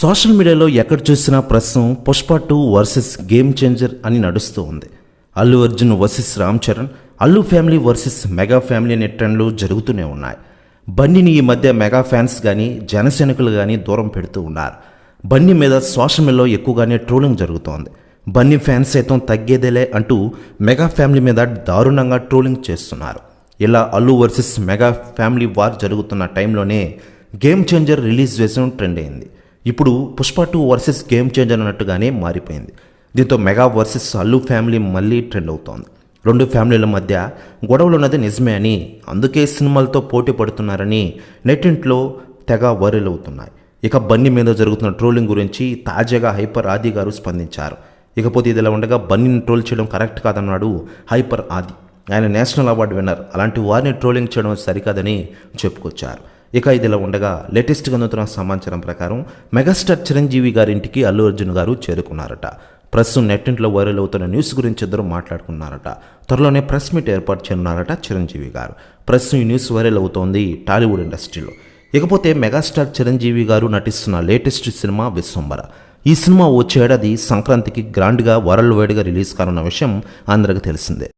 Social మీడియాలో ఎక్కడ చూసినా ప్రస్తుతం Pushpa two versus game changer అని నడుస్తూ ఉంది. Allu Arjun versus Ram Charan Allu family versus mega family అనే ట్రెండ్లు జరుగుతూనే ఉన్నాయి. బన్నీని ఈ మధ్య మెగా ఫ్యాన్స్ కానీ జనసైనికులు కానీ దూరం పెడుతూ ఉన్నారు. బన్నీ మీద సోషల్ మీడియాలో ఎక్కువగానే ట్రోలింగ్ జరుగుతోంది. బన్నీ ఫ్యాన్స్ సైతం తగ్గేదేలే అంటూ మెగా ఫ్యామిలీ మీద దారుణంగా ట్రోలింగ్ చేస్తున్నారు. ఇలా Allu versus mega family war జరుగుతున్న టైంలోనే గేమ్ చేంజర్ రిలీజ్ చేసిన ట్రెండ్ అయింది. ఇప్పుడు Pushpa two versus game changer అన్నట్టుగానే మారిపోయింది. దీంతో మెగా వర్సెస్ అల్లు ఫ్యామిలీ మళ్ళీ ట్రెండ్ అవుతోంది. రెండు ఫ్యామిలీల మధ్య గొడవలు ఉన్నది నిజమే అని అందుకే సినిమాలతో పోటీ పడుతున్నారని నెట్టింట్లో తెగ వైరల్ అవుతున్నాయి. ఇక బన్నీ మీద జరుగుతున్న ట్రోలింగ్ గురించి తాజాగా హైపర్ ఆది గారు స్పందించారు. ఇకపోతే ఇదిలా ఉండగా బన్నీని ట్రోల్ చేయడం కరెక్ట్ కాదన్నాడు హైపర్ ఆది. ఆయన నేషనల్ అవార్డు విన్నర్. అలాంటి వారిని ట్రోలింగ్ చేయడం సరికాదని చెప్పుకొచ్చారు. ఇక ఇదిలా ఉండగా లేటెస్ట్గా అందుతున్న సమాచారం ప్రకారం మెగాస్టార్ చిరంజీవి గారి ఇంటికి అల్లు అర్జున్ గారు చేరుకున్నారట. ప్రస్తుతం నెట్టింట్లో వైరల్ అవుతున్న న్యూస్ గురించి ఇద్దరు మాట్లాడుకున్నారట. త్వరలోనే ప్రెస్ మీట్ ఏర్పాటు చేయనున్నారట చిరంజీవి గారు. ప్రస్తుతం ఈ న్యూస్ వైరల్ అవుతోంది టాలీవుడ్ ఇండస్ట్రీలో. ఇకపోతే మెగాస్టార్ చిరంజీవి గారు నటిస్తున్న లేటెస్ట్ సినిమా విశ్వంబర ఈ సినిమా వచ్చే ఏడాది సంక్రాంతికి గ్రాండ్గా వరల్డ్ వైడ్గా రిలీజ్ కానున్న విషయం అందరికీ తెలిసిందే.